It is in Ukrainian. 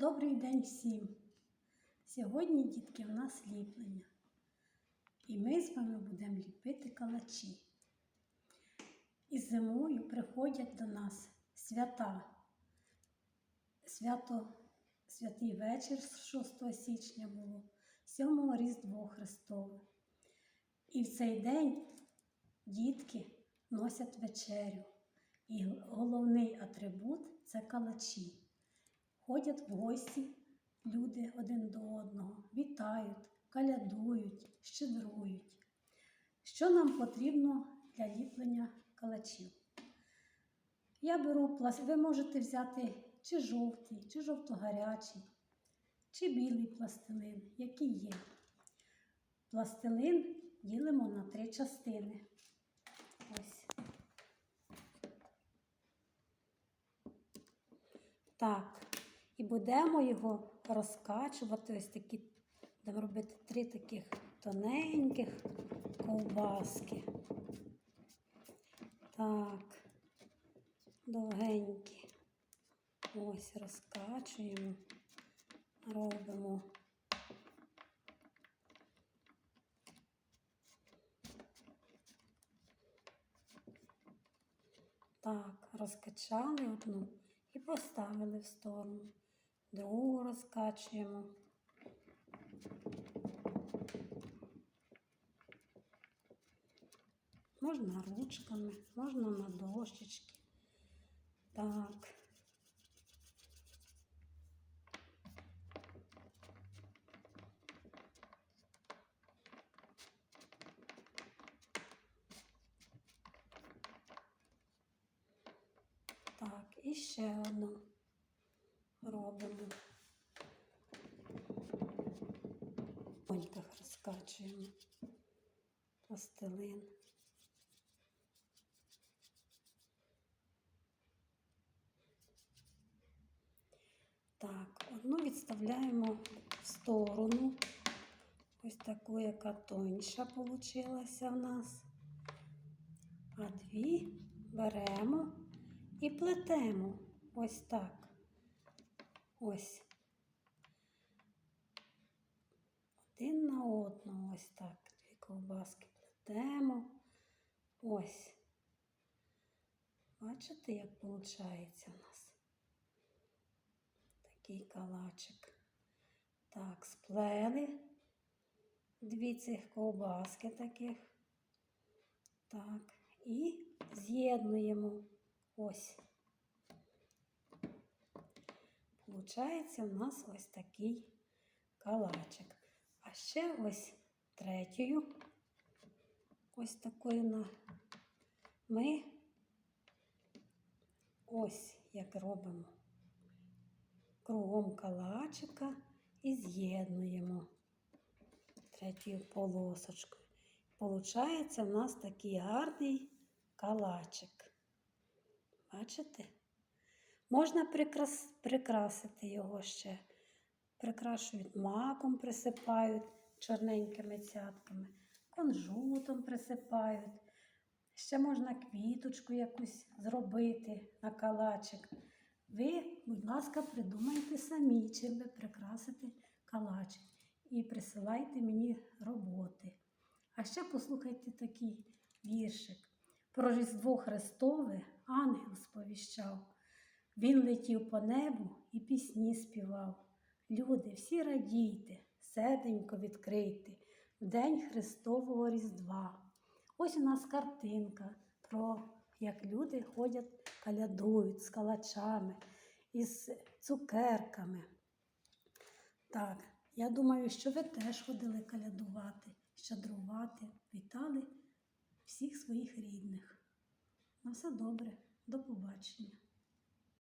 Добрий день всім! Сьогодні, дітки, у нас ліплення. І ми з вами будемо ліпити калачі. І зимою приходять до нас свята. Свято Святий вечір з 6 січня було, 7 Різдво Христове. І в цей день дітки носять вечерю. І головний атрибут це калачі. Ходять в гості люди один до одного, вітають, калядують, щедрують. Що нам потрібно для ліплення калачів? Я беру пласт, ви можете взяти чи жовтий, чи жовто-гарячий, чи білий пластилин, який є. Пластилин ділимо на три частини. Ось. Так, і будемо його розкачувати. Ось такі, будемо робити три таких тоненьких ковбаски. Так, довгенькі. Ось розкачуємо, робимо. Так, розкачали одну і поставили в сторону. Другу розкачуємо. Можна ручками, можна на дощечки. Так. Так, і ще одну робимо. Ольках розкачуємо пластилин. Так, одну відставляємо в сторону. Ось таку, яка тоньша получилася в нас. А дві беремо і плетемо ось так. Ось. Один на одного ось так. Дві ковбаски плетемо. Ось. Бачите, як виходить у нас? Такий калачик. Так, сплели дві цих ковбаски таких. Так, і з'єднуємо. Ось. Получається у нас ось такий калачик. А ще ось третьою, ось такою ми ось як робимо кругом калачика і з'єднуємо третьою полосочкою. Получається у нас такий гарний калачик. Бачите? Можна прикрас... прикрасити його ще. Прикрашують маком, присипають чорненькими цятками, конжутом присипають. Ще можна квіточку якусь зробити на калачик. Ви, будь ласка, придумайте самі, чим ви прикрасите калачик. І присилайте мені роботи. А ще послухайте такий віршик. Про Різдво Христове ангел сповіщав. Він летів по небу і пісні співав. Люди, всі радійте, серденько відкрийте в День Христового Різдва. Ось у нас картинка про як люди ходять, калядують з калачами, із цукерками. Так, я думаю, що ви теж ходили калядувати, щедрувати, вітали всіх своїх рідних. На все добре, до побачення.